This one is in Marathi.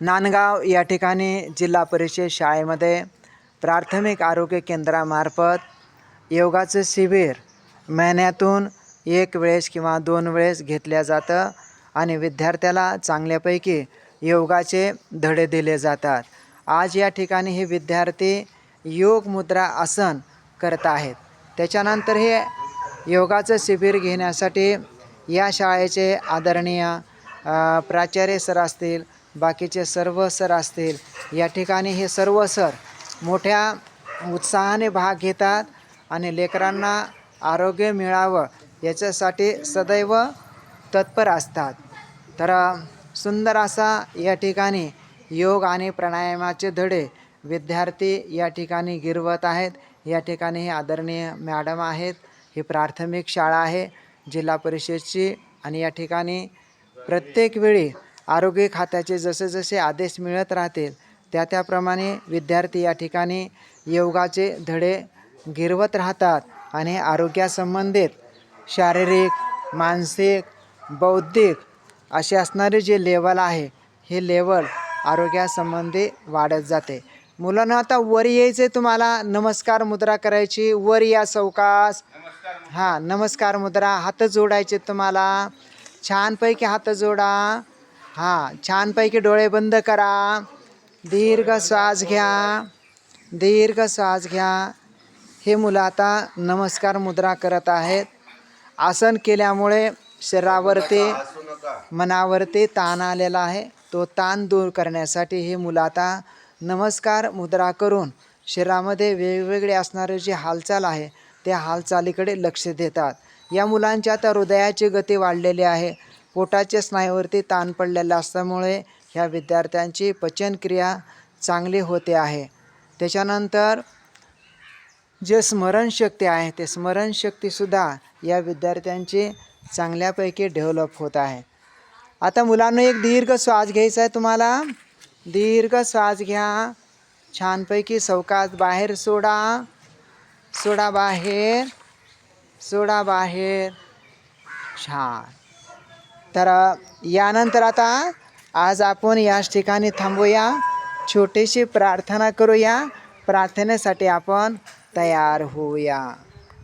नांदगाव या ठिकाणी जिल्हा परिषद शाळेमध्ये प्राथमिक आरोग्य केंद्रामार्फत योगाचं शिबिर महिन्यातून एक वेळेस किंवा दोन वेळेस घेतल्या जातं आणि विद्यार्थ्याला चांगल्यापैकी योगाचे धडे दिले जातात. आज या ठिकाणी हे विद्यार्थी योग मुद्रा आसन करत आहेत. त्याच्यानंतर हे योगाचं शिबिर घेण्यासाठी या शाळेचे आदरणीय प्राचार्य सर असतील बाकीचे सर्व सर असतील. या ठिकाणी हे सर्व सर मोठ्या उत्साहाने भाग घेतात आणि लेकरांना आरोग्य मिळावं याच्यासाठी सदैव तत्पर असतात. तर सुंदर असा या ठिकाणी योग आणि प्राणायामाचे धडे विद्यार्थी या ठिकाणी गिरवत आहेत. या ठिकाणी हे आदरणीय मॅडम आहेत. ही प्राथमिक शाळा आहे. जिल्हा परिषदची आणि या ठिकाणी प्रत्येक वेळी आरोग्य खात्याचे जसे जसे आदेश मिळत राहतील त्या त्याप्रमाणे विद्यार्थी या ठिकाणी योगाचे धडे गिरवत राहतात आणि आरोग्यासंबंधित शारीरिक मानसिक बौद्धिक असे असणारे जे लेवल आहे हे लेवल आरोग्यासंबंधी वाढत जाते. मुलांना आता वर यायचे तुम्हाला. नमस्कार मुद्रा करायची. वर या चौकास. हां नमस्कार मुद्रा. हात जोडायचे तुम्हाला. छानपैकी हात जोडा. हां छानपैकी डोळे बंद करा. दीर्घ श्वास घ्या. दीर्घ श्वास घ्या. हे मुलं आता नमस्कार मुद्रा करत आहेत. आसन केल्यामुळे शरीरावरती मनावरती ताण आलेला आहे. तो ताण दूर करण्यासाठी हे मुलं आता नमस्कार मुद्रा करून शरीरामध्ये वेगवेगळे असणारे जे हालचाल आहे त्या हालचालीकडे लक्ष देतात. या मुलांची आता हृदयाची गती वाढलेली आहे. पोटाच्या स्नायूवरती ताण पडलेला असल्यामुळे ह्या विद्यार्थ्यांची पचनक्रिया चांगली होते आहे. त्याच्यानंतर जे स्मरणशक्ती आहे ते स्मरणशक्तीसुद्धा या विद्यार्थ्यांची चांगल्यापैकी डेव्हलप होत आहे. आता मुलांना एक दीर्घ श्वास घ्यायचा आहे तुम्हाला. दीर्घ श्वास घ्या. छानपैकी सवकात बाहेर सोडा. सोडा बाहेर. सोडा बाहेर. छान. तर यानंतर आता आज आपण याच ठिकाणी थांबूया. छोटीशी प्रार्थना करूया. प्रार्थनेसाठी आपण तयार होऊया.